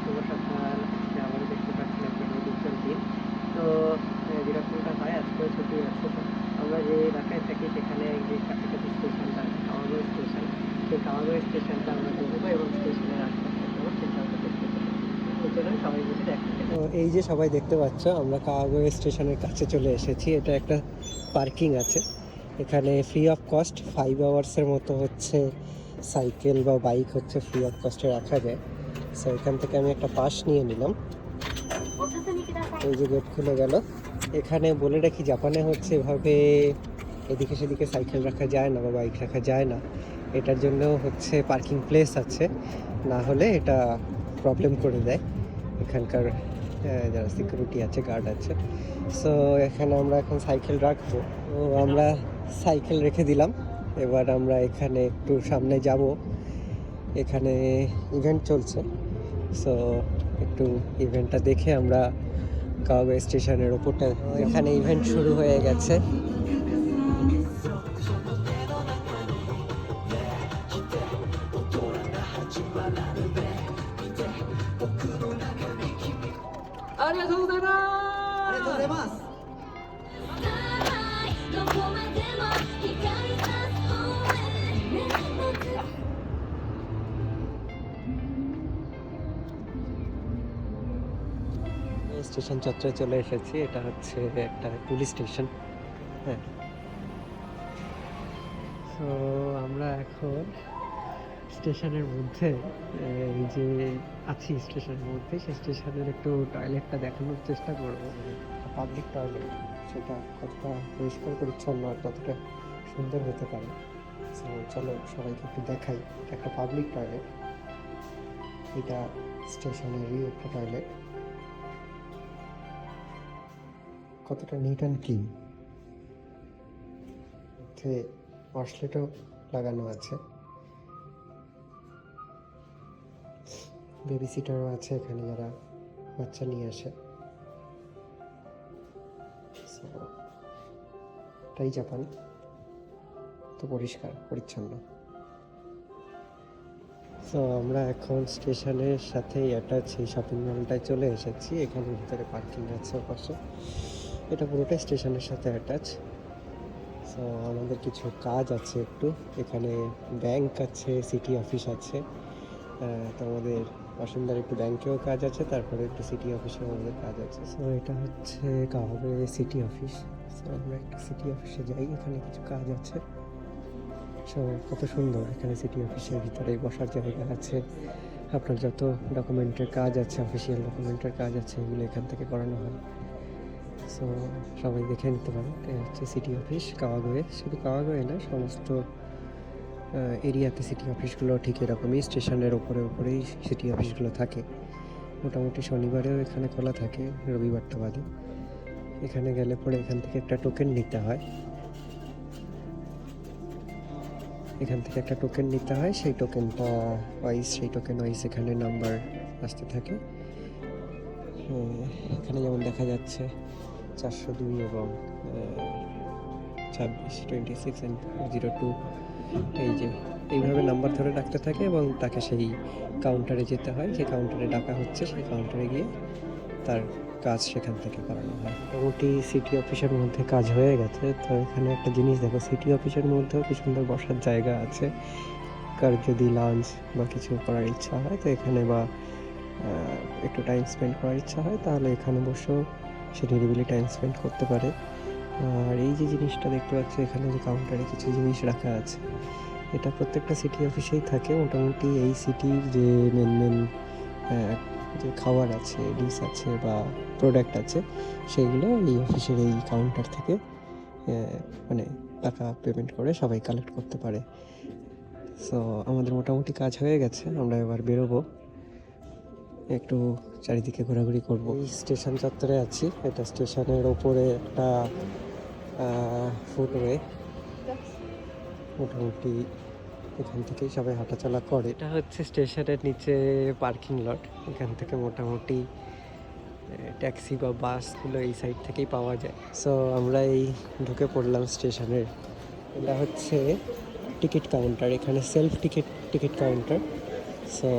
শুভ সকাল আজকে আবারও দেখতে পাচ্ছেন একটা নদীর দিন। তো যেরকমটা হয়, আজকেও ছুটি আছে। আমরা যে এলাকায় থাকি, সেখানে যে কাছাকাছি স্টেশনটা কাওয়াগড় স্টেশন সেই কাওয়াগড় স্টেশনটা আমরা দেখব এবং স্টেশনের আশপাশে সেটা আমরা দেখতে পাবো। তো এই যে সবাই দেখতে পাচ্ছ, আমরা কাওয়াগড় স্টেশনের কাছে চলে এসেছি। এটা একটা পার্কিং আছে। এখানে ফ্রি অফ কস্ট ফাইভ আওয়ার্সের মতো হচ্ছে সাইকেল বা বাইক হচ্ছে ফ্রি অফ কস্টে রাখা যায়। সো এখান থেকে আমি একটা পাস নিয়ে নিলাম। এই যে গেট খুলে গেল। এখানে বলে রাখি, জাপানে হচ্ছে এভাবে এদিকে সেদিকে সাইকেল রাখা যায় না বা বাইক রাখা যায় না। এটার জন্য হচ্ছে পার্কিং প্লেস আছে। না হলে এটা প্রবলেম করে দেয়। এখানকার যারা সিকিউরিটি আছে গার্ড আছে। সো এখানে আমরা এখন সাইকেল রাখব। আমরা সাইকেল রেখে দিলাম। এবার আমরা এখানে একটু সামনে যাব। এখানে ইভেন্ট চলছে। সো একটু ইভেন্টটা দেখে আমরা কাওয়াবে স্টেশনের ওপরটা এখানে ইভেন্ট শুরু হয়ে গেছে। স্টেশন চত্বরে চলে এসেছি। এটা হচ্ছে একটা পুলিশ স্টেশন হ্যাঁ। তো আমরা এখন স্টেশনের মধ্যে, এই যে আছি স্টেশনের মধ্যে, সেই স্টেশনের একটু টয়লেটটা দেখানোর চেষ্টা করব। পাবলিক টয়লেট সেটা কতটা পরিষ্কার, পরিচ্ছন্ন আর কতটা সুন্দর হতে পারে। তো চলো সবাইকে একটু দেখাই। একটা পাবলিক টয়লেট এটা স্টেশনেরই একটা টয়লেট কতটা নিট অ্যান্ড ক্লিন ওয়াশলেটও লাগানো আছে। বেবি সিটারও আছে এখানে যারা বাচ্চা নিয়ে আসে। এটাই জাপান। তো পরিষ্কার, পরিচ্ছন্ন। তো আমরা এখন স্টেশনের সাথে অ্যাটাচ এই শপিং মলটায় চলে এসেছি। এখানে ভিতরে পার্কিং আছে পাশে এটা পুরোটাই স্টেশনের সাথে অ্যাটাচ সো আমাদের কিছু কাজ আছে একটু। এখানে ব্যাংক আছে সিটি অফিস আছে। তো আমাদের বাসিন্দার একটু ব্যাংকেও কাজ আছে, তারপরে একটু সিটি অফিসেও আমাদের কাজ আছে। সো এটা হচ্ছে কাহাবে সিটি অফিস সো আমরা একটু সিটি অফিসে যাই, এখানে কিছু কাজ আছে। সো কত সুন্দর এখানে সিটি অফিসের ভিতরে বসার জায়গা আছে। আপনার যত ডকুমেন্টের কাজ আছে অফিসিয়াল ডকুমেন্টের কাজ আছে, এগুলো এখান থেকে করানো হয়। সো সবাই দেখে নিতে পারে এটা হচ্ছে সিটি অফিস কাওয়াগয়ে। শুধু কাওয়াগয়ে না, সমস্ত এরিয়াতে সিটি অফিসগুলো ঠিক এরকমই, স্টেশনের ওপরে ওপরেই সিটি অফিসগুলো থাকে। মোটামুটি শনিবারেও এখানে খোলা থাকে রবিবারটা বাদে এখানে গেলে পরে এখান থেকে একটা টোকেন নিতে হয়। এখান থেকে একটা টোকেন নিতে হয়, সেই টোকেনটা ওয়াইজ সেই টোকেন ওয়াইজ এখানে নাম্বার আসতে থাকে। এখানে যেমন দেখা যাচ্ছে চারশো দুই এবং ছাব্বিশ twenty six and zero two এই যে, এইভাবে নাম্বার ধরে রাখতে থাকে এবং তাকে সেই কাউন্টারে যেতে হয়। যে কাউন্টারে ডাকা হচ্ছে, সেই কাউন্টারে গিয়ে তার কাজ সেখান থেকে করানো হয়। মোটামুটি সিটি অফিসের মধ্যে কাজ হয়ে গেছে। তো এখানে একটা জিনিস দেখো সিটি অফিসের মধ্যেও কি সুন্দর বসার জায়গা আছে। কার যদি লাঞ্চ বা কিছু করার ইচ্ছা হয়, তো এখানে বা একটু টাইম স্পেন্ড করার ইচ্ছা হয়, তাহলে এখানে বসেও সে নিরিবিলি টাইম স্পেন্ড করতে পারে। আর এই যে জিনিসটা দেখতে পাচ্ছি, এখানে যে কাউন্টারে কিছু জিনিস রাখা আছে, এটা প্রত্যেকটা সিটি অফিসেই থাকে। মোটামুটি এই সিটির যে মেন মেন যে খাবার আছে ডিশ আছে বা প্রোডাক্ট আছে সেইগুলো এই অফিসের এই কাউন্টার থেকে মানে টাকা পেমেন্ট করে সবাই কালেক্ট করতে পারে। সো আমাদের মোটামুটি কাজ হয়ে গেছে, আমরা এবার বেরোবো। একটু চারিদিকে ঘোরাঘুরি করব। এই স্টেশন চত্বরে আছি। এটা স্টেশনের ওপরে একটা ফুটওয়ে। মোটামুটি এখান থেকেই সবাই হাঁটাচলা করে। এটা হচ্ছে স্টেশনের নিচে পার্কিং লট। এখান থেকে মোটামুটি ট্যাক্সি বা বাসগুলো এই সাইড থেকেই পাওয়া যায়। সো আমরা এই ঢুকে পড়লাম স্টেশনের। এটা হচ্ছে টিকিট কাউন্টার। এখানে self ticket ticket counter. So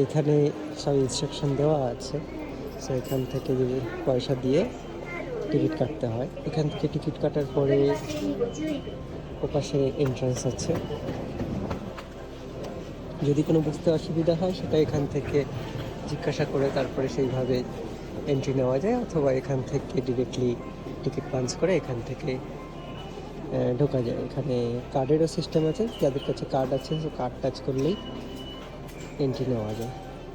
এইখানে সব ইনস্ট্রাকশন দেওয়া আছে। সো এখান থেকে পয়সা দিয়ে টিকিট কাটতে হয়। এখান থেকে টিকিট কাটার পরে ওপাশে এন্ট্রান্স আছে। যদি কোনো বুঝতে অসুবিধা হয়, সেটা এখান থেকে জিজ্ঞাসা করে তারপরে সেইভাবে এন্ট্রি নেওয়া যায়, অথবা এখান থেকে ডিরেক্টলি টিকিট পাঞ্চ করে এখান থেকে ঢোকা যায়। এখানে কার্ডেরও সিস্টেম আছে। যাদের কাছে কার্ড আছে, সে কার্ড টাচ করলেই এন্ট্রি নেওয়া যায়।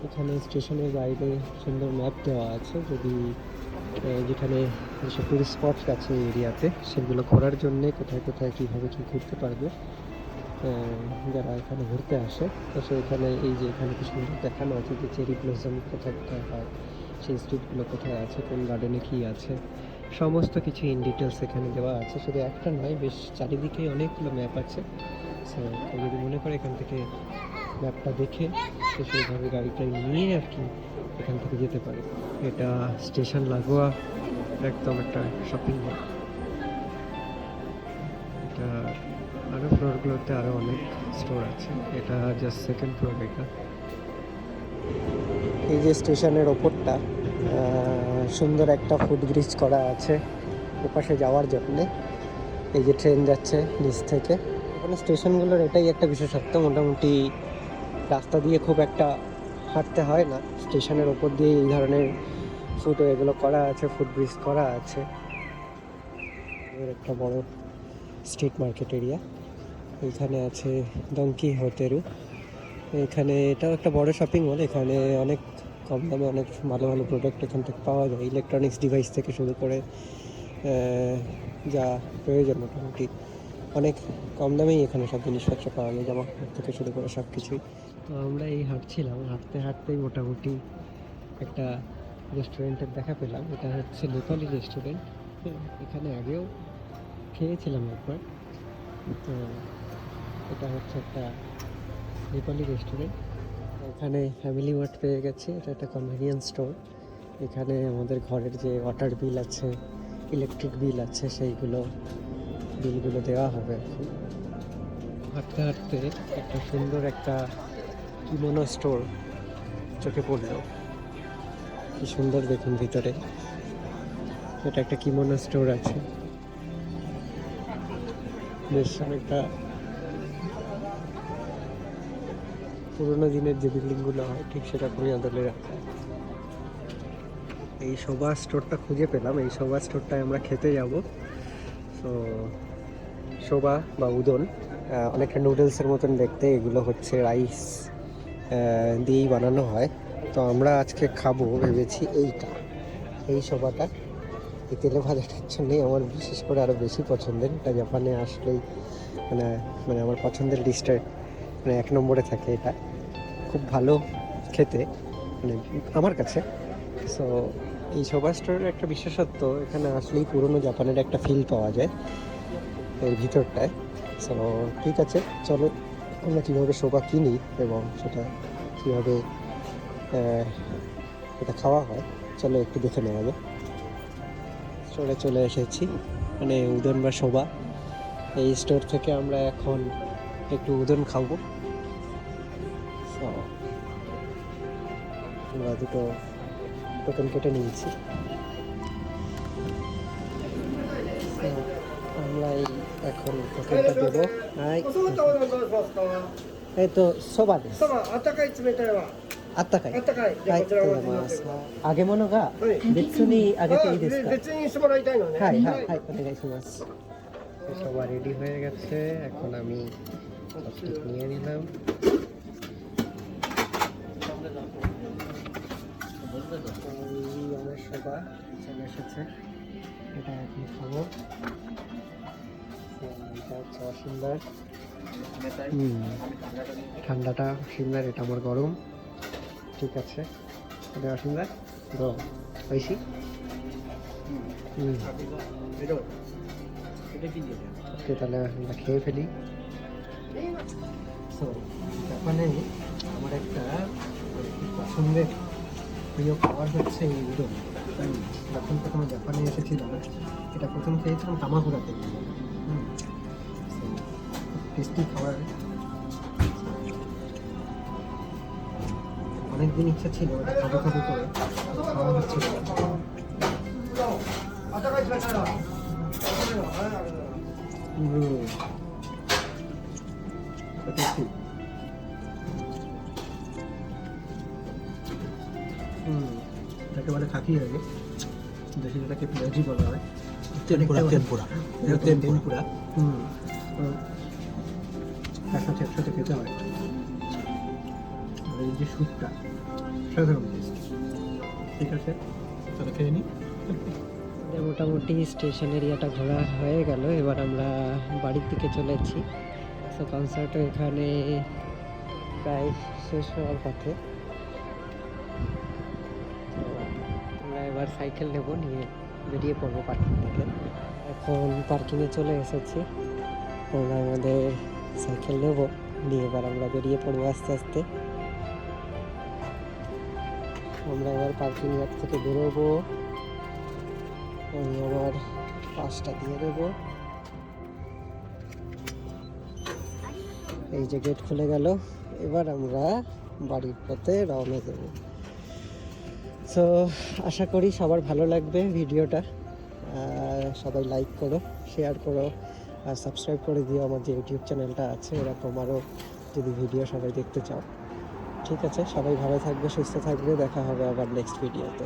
এখানে স্টেশনের বাইরে সুন্দর ম্যাপ দেওয়া আছে। যদি যেখানে যেসব টুরিস্ট স্পট আছে এরিয়াতে, সেগুলো ঘোরার জন্যে কোথায় কোথায় কীভাবে কী ঘুরতে পারবে যারা এখানে ঘুরতে আসে, তো সেখানে এই যে এখানে কি সুন্দর দেখানো আছে যে চেরি ব্লসম কোথায় কোথায় হয়, সেই স্ট্রিটগুলো কোথায় আছে, কোন গার্ডেনে কী আছে, সমস্ত কিছু ইন ডিটেলস এখানে দেওয়া আছে। শুধু একটা নয়, বেশ চারিদিকে অনেকগুলো ম্যাপ আছে। সো যদি মনে করে এখান থেকে ম্যাপটা দেখে তো সেইভাবে গাড়িটা নিয়ে আর কি এখান থেকে যেতে পারে। এটা স্টেশন লাগোয়া একদম একটা শপিং মল এটা আরও ফ্লোরগুলোতে আরও অনেক স্টোর আছে। এটা জাস্ট সেকেন্ড ফ্লোর এটা। এই যে স্টেশনের ওপরটা সুন্দর একটা ফুট ব্রিজ করা আছে ওপাশে যাওয়ার জন্যে। এই যে ট্রেন যাচ্ছে নিচ থেকে। এখানে স্টেশনগুলোর এটাই একটা বিশেষত্ব, মোটামুটি রাস্তা দিয়ে খুব একটা হাঁটতে হয় না। স্টেশনের ওপর দিয়ে এই ধরনের ফুট এগুলো করা আছে, ফুট ব্রিজ করা আছে। একটা বড় স্ট্রিট মার্কেট এরিয়া। এখানে আছে ডঙ্কি হোতেরু এখানে এটাও একটা বড় শপিং মল এখানে অনেক কম দামে অনেক ভালো ভালো প্রোডাক্ট এখান থেকে পাওয়া যায়। ইলেকট্রনিক্স ডিভাইস থেকে শুরু করে যা প্রয়োজন মোটামুটি। অনেক কম দামেই এখানে সব জিনিসপত্র পাওয়া যায়, জামা কাপড় থেকে শুরু করে সব কিছুই। তো আমরা এই হাঁটছিলাম, হাঁটতে হাঁটতেই মোটামুটি একটা রেস্টুরেন্টের দেখা পেলাম। এটা হচ্ছে নেপালি রেস্টুরেন্ট এখানে আগেও খেয়েছিলাম একবার। তো এটা হচ্ছে একটা নেপালি রেস্টুরেন্ট এখানে ফ্যামিলি মার্ট পেয়ে গেছে। এটা একটা কনভেনিয়েন্স স্টোর এখানে আমাদের ঘরের যে ওয়াটার বিল আছে ইলেকট্রিক বিল আছে, সেইগুলো বিলগুলো দেওয়া হবে। হাঁটতে হাঁটতে একটা সুন্দর একটা কিমোনো স্টোর চোখে পড়ল। কি সুন্দর দেখুন ভিতরে। এটা একটা কিমোনো স্টোর আছে। বেশ অনেকটা পুরোনো দিনের যে বিল্ডিংগুলো হয়, ঠিক সেরকমই আদলে রাখা। এই শোভা স্টোরটা খুঁজে পেলাম। এই শোভা স্টোরটায় আমরা খেতে যাব। তো শোভা বা উদন অনেকটা নুডলসের মতন দেখতে এগুলো হচ্ছে রাইস দিয়েই বানানো হয়। তো আমরা আজকে খাব, ভেবেছি এইটা। এই শোভাটা এই তেলে ভাজাটার জন্যই আমার বিশেষ করে আরও বেশি পছন্দের। এটা জাপানে আসলেই মানে মানে আমার পছন্দের লিস্টে মানে এক নম্বরে থাকে এটা। খুব ভালো খেতে মানে আমার কাছে। সো এই শোভা স্টোরের একটা বিশেষত্ব, এখানে আসলেই পুরনো জাপানের একটা ফিল পাওয়া যায়। এর ভিতরটায়। সো ঠিক আছে, চলো, আমরা কীভাবে শোভা কিনি এবং সেটা কীভাবে এটা খাওয়া হয়, চলো একটু দেখে নেওয়া যাবে স্টোরে চলে এসেছি মানে উদন বা শোভা এই স্টোর থেকে আমরা এখন একটু উদন খাব। আমরা দুটো টোকেন কেটে নিয়েছি। So, আমরা এই এখন টোকেনটা দেবো হাই おそばとお願いしますか。 এই তো সোবা দেশ そば、あったかい冷たいは。 あったかいあったかい。じゃあこちらはいありがとうをお待ちございますして揚げ物がはい別に揚げていいですかあ別にしてもらいたいのね。はいはいはいお願いしますসবার রেডি হয়ে গেছে এখন আমি সবকিছু নিয়ে নিলাম এই আমার সবা চলে এসেছে এটা এখন খাব। এটা হচ্ছে হুম, ঠান্ডাটা সুন্দর এটা আমার গরম। ঠিক আছে। এটা অসুন্দর গরম ওকে, তাহলে আমরা খেয়ে ফেলি। সো জাপানে আমার একটা পছন্দের প্রিয় খাবার হচ্ছে এই উদম যখন প্রথমে জাপানে এসেছিলাম এটা প্রথম খেয়েছিলাম তামাকুরাতে টেস্টি খাবার। অনেকদিন ইচ্ছা ছিল খাব খাব করে খাওয়া হচ্ছিল এটাকে বলে খাকি আগে দেশে যেটাকে পেঁয়াজি বলা হয়। হুম। একসাথে খেতে হয়। এই যে স্যুপটা সাধারণ ঠিক আছে? তাহলে খেয়ে নিই মোটামুটি স্টেশন এরিয়াটা ঘোরা হয়ে গেল। এবার আমরা বাড়ির দিকে চলেছি তো কনসার্টও এখানে প্রায় শেষ হওয়ার পথে। এবার সাইকেল নেব, নিয়ে বেরিয়ে পড়ব পার্কিং থেকে। এখন পার্কিংয়ে চলে এসেছি। আমরা আমাদের সাইকেল নেব, নিয়ে এবার আমরা বেরিয়ে পড়ব আস্তে আস্তে। আমরা এবার পার্কিং ইয়ার্ড থেকে বেরোবো। আমি আমার পাসটা দিয়ে দেবো এই যে গেট খুলে গেল, এবার আমরা বাড়ির পথে রওনা দেব। সো আশা করি সবার ভালো লাগবে ভিডিওটা। সবাই লাইক করো শেয়ার করো, আর সাবস্ক্রাইব করে দিও। আমার যে ইউটিউব চ্যানেলটা আছে, এরকম আরও যদি ভিডিও সবাই দেখতে চাও। ঠিক আছে? সবাই ভালো থাকবে, সুস্থ থাকবে। দেখা হবে আবার নেক্সট ভিডিওতে